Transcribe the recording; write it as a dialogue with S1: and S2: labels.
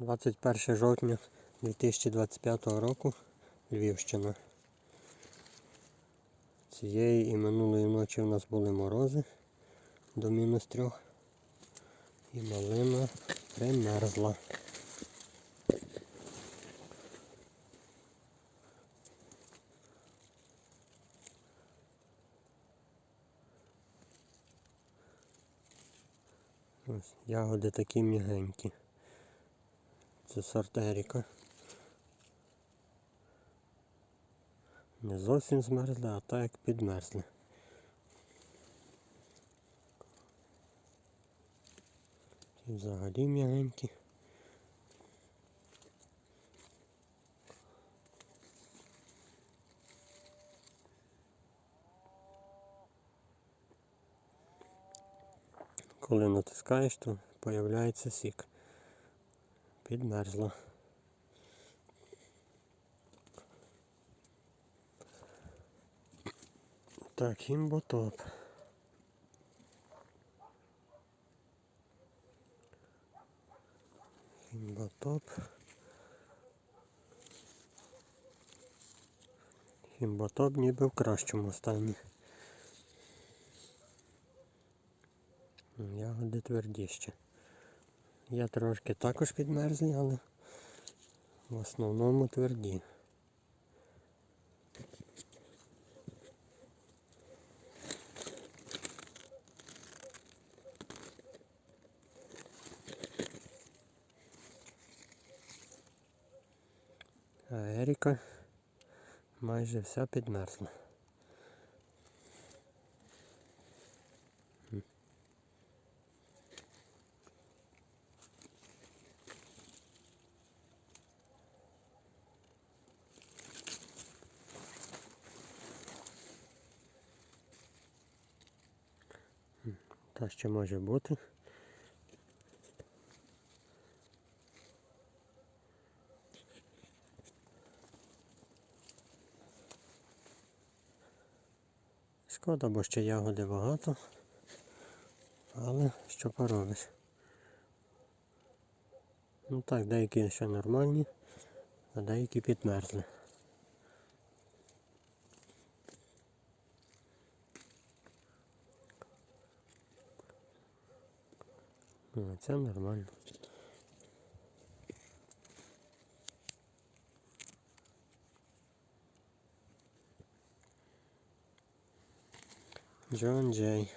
S1: 21 жовтня 2025 року Львівщина. Цієї і минулої ночі в нас були морози до мінус трьох. І малина примерзла. Ось, ягоди такі м'ягенькі. Це сортеріка. Не зовсім змерзли, а так як підмерзли. Ті взагалі м'ягенькі. Коли натискаєш, то появляється сік. Підмерзла. Так, хімботоп. Хімботоп. Хімботоп ніби в кращому стані. Ягоди твердіші. Я трошки також підмерзлі, але в основному тверді. А Еріка майже вся підмерзла. Та ще може бути. Шкода, бо ще ягоди багато. Але що поробиш? Ну так, деякі ще нормальні, а деякі підмерзли. Ну, це нормально. Джон Джей.